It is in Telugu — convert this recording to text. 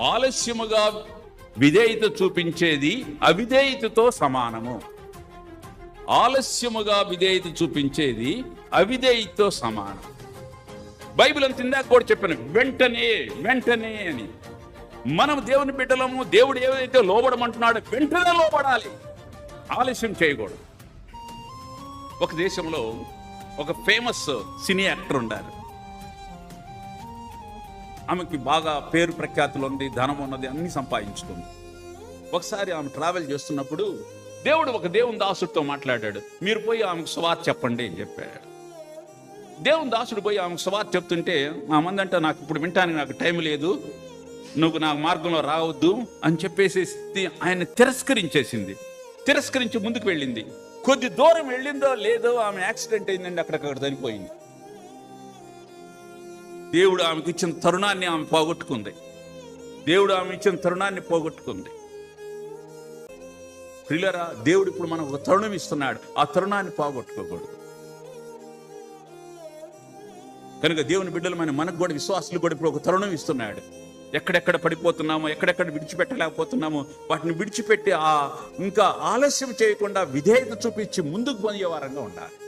ఆలస్యముగా విధేయత చూపించేది అవిధేయతతో సమానము. ఆలస్యముగా విధేయత చూపించేది అవిధేయతో సమానం. బైబిల్ అంత ఇందాక కూడా చెప్పాను వెంటనే వెంటనే అని. మనం దేవుని బిడ్డలము దేవుడు ఏదైతే లోబడమంటున్నాడో వెంటనే లోబడాలి. ఆలస్యం చేయకూడదు. ఒక దేశంలో ఒక ఫేమస్ సినీ యాక్టర్ ఉండారు. ఆమెకి బాగా పేరు ప్రఖ్యాతులు ఉంది ధనం ఉన్నది అన్ని సంపాదించుకుంది. ఒకసారి ఆమె ట్రావెల్ చేస్తున్నప్పుడు దేవుడు ఒక దేవుని దాసుడితో మాట్లాడాడు. మీరు పోయి ఆమెకు సువార్త చెప్పండి అని చెప్పాడు. దేవుని దాసుడు పోయి ఆమెకు సువార్త చెప్తుంటే ఆ అంటే నాకు ఇప్పుడు వింటానికి నాకు టైం లేదు నువ్వు నా మార్గంలో రావద్దు అని చెప్పేసి ఆయన తిరస్కరించేసింది. తిరస్కరించి ముందుకు వెళ్ళింది. కొద్ది దూరం వెళ్ళిందో లేదో ఆమె యాక్సిడెంట్ అయిందండి అక్కడక్కడ చనిపోయింది. దేవుడు ఆమెకు ఇచ్చిన తరుణాన్ని ఆమె పోగొట్టుకుంది. దేవుడు ఆమె ఇచ్చిన తరుణాన్ని పోగొట్టుకుంది. ప్రిలరా దేవుడు ఇప్పుడు మనకు ఒక తరుణం ఇస్తున్నాడు. ఆ తరుణాన్ని పోగొట్టుకోకూడదు. కనుక దేవుని బిడ్డలమైన మనకు కూడా విశ్వాసులు కూడా ఇప్పుడు ఒక తరుణం ఇస్తున్నాడు. ఎక్కడెక్కడ పడిపోతున్నామో ఎక్కడెక్కడ విడిచిపెట్టలేకపోతున్నామో వాటిని విడిచిపెట్టి ఆ ఇంకా ఆలస్యం చేయకుండా విధేయత చూపించి ముందుకు పోయే వారంగా ఉండాలి.